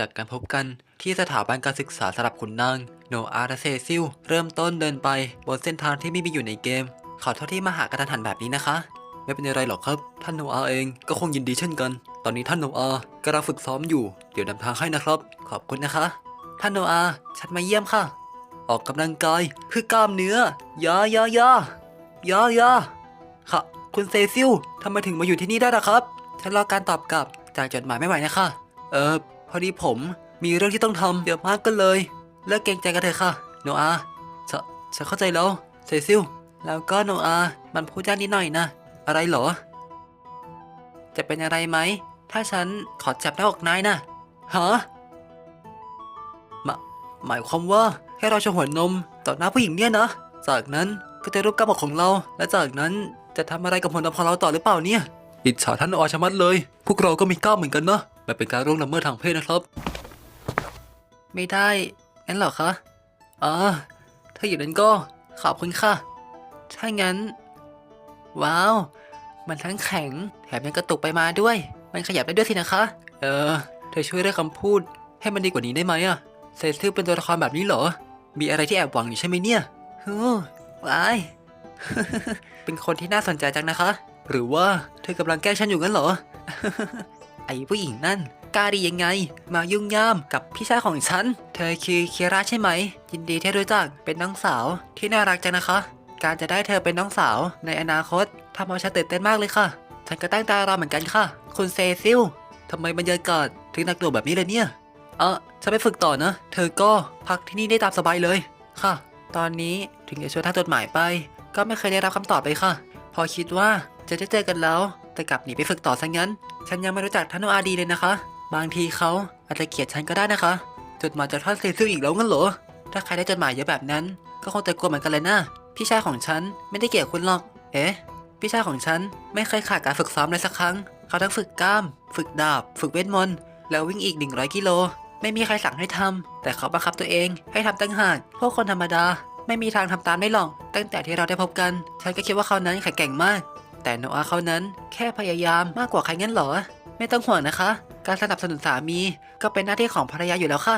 จากการพบกันที่สถาบันการศึกษาสำหรับขุนนางโนอาร์เซซิลเริ่มต้นเดินไปบนเส้นทางที่ไม่มีอยู่ในเกม ขอโทษที่มาหากระทันหันแบบนี้นะคะ ไม่เป็นไรหรอกครับ ท่านโนอาเองก็คงยินดีเช่นกัน ตอนนี้ท่านโนอากำลังฝึกซ้อมอยู่ เดี๋ยวนำทางให้นะครับ ขอบคุณนะคะ ท่านโนอาฉันมาเยี่ยมค่ะ ออกกำลังกายเพื่อกล้ามเนื้อยายายายายาค่ะคุณเซซิลทำไมถึงมาอยู่ที่นี่ได้ล่ะครับ ฉันรอการตอบกลับจากจดหมายไม่ไหวนะคะ เออ พอดีผมมีเรื่องที่ต้องทำเยอะมากก็เลยเลิกเกรงใจกันเถอะค่ะ โนอาฉันฉันเข้าใจแล้วเซซิล แล้วก็โนอา มันพูดยากนิดหน่อยนะ อะไรเหรอ จะเป็นอะไรไหม ถ้าฉันขอจับหน้าอกนายนะฮะหมาหมายความว่าให้เราชว์หัวนมต่อหน้าผู้หญิงเนี่ยนะ จากนั้นก็จะรูปกล้ามอกของเรา และจากนั้นจะทำอะไรกับหัวนมของเราต่อหรือเปล่าเนี่ย อิจฉาท่านอชมัดเลย พวกเราก็มีกล้ามเหมือนกันนะ มันเป็นการร่วงละเมิดทางเพศนะครับ ไม่ได้ งั้นเหรอคะอ๋อถ้าอย่างนั้นก็ขอบคุณค่ะ ถ้างั้น ว้าว มันทั้งแข็งแถมยังกระตุกไปมาด้วย มันขยับได้ด้วยสินะคะ เออ เธอช่วยเลือกคำพูด ให้มันดีกว่านี้ได้ไหมอะเซซิลเป็นตัวละครแบบนี้เหรอ มีอะไรที่แอบหวังอยู่ใช่ไหมเนี่ยฮู้วาย เป็นคนที่น่าสนใจจังนะคะ หรือว่าเธอกำลังแกล้งฉันอยู่งั้นเหรอ อ้ผู้หญิงนั่นกล้าดียังไง มายุ่งย่ามกับพี่ชายของฉัน เธอคือเคียร่าใช่ไหม ยินดีที่รู้จักเป็นน้องสาวที่น่ารักจังนะคะ การจะได้เธอเป็นน้องสาวในอนาคตทำเอาฉันตื่นเต้นมากเลยค่ะ ฉันก็ตั้งตารอเหมือนกันค่ะ คุณเซซิลทำไมบรรยากาศถึงหนักหน่วงแบบนี้เลยเนี่ยเออฉันไปฝึกต่อนะ เธอก็พักที่นี่ได้ตามสบายเลยค่ะ ตอนนี้ถึงจะชวนท่านจดหมายไป ก็ไม่เคยได้รับคำตอบเลยค่ะ พอคิดว่าจะได้เจอกันแล้ว แต่กลับหนีไปฝึกต่อซะงั้น ฉันยังไม่รู้จักท่านโนอาดีเลยนะคะ บางทีเขาอาจจะเกลียดฉันก็ได้นะคะ จดหมายจากท่านเซซิลอีกแล้วงั้นเหรอ ถ้าใครได้จดหมายเยอะแบบนั้น ก็คงจะกลัวเหมือนกันเลยนะ พี่ชายของฉันไม่ได้เกลียดคุณหรอก เอ๊ะ พี่ชายของฉันไม่เคยขาดการฝึกซ้อมเลยสักครั้ง เขาทั้งฝึกกล้าม ฝึกดาบ ฝึกเวทมนต์ แล้ววิ่งอีก 100 กิโล ไม่มีใครสั่งให้ทำแต่เขาบังคับตัวเองให้ทำตั้งหากพวกคนธรรมดาไม่มีทางทำตามได้หรอก ตั้งแต่ที่เราได้พบกัน ฉันก็คิดว่าเขานั้นแข็งแกร่งมาก แต่โนอาเขานั้นแค่พยายามมากกว่าใครงั้นเหรอ ไม่ต้องห่วงนะคะ การสนับสนุนสามีก็เป็นหน้าที่ของภรรยาอยู่แล้วค่ะ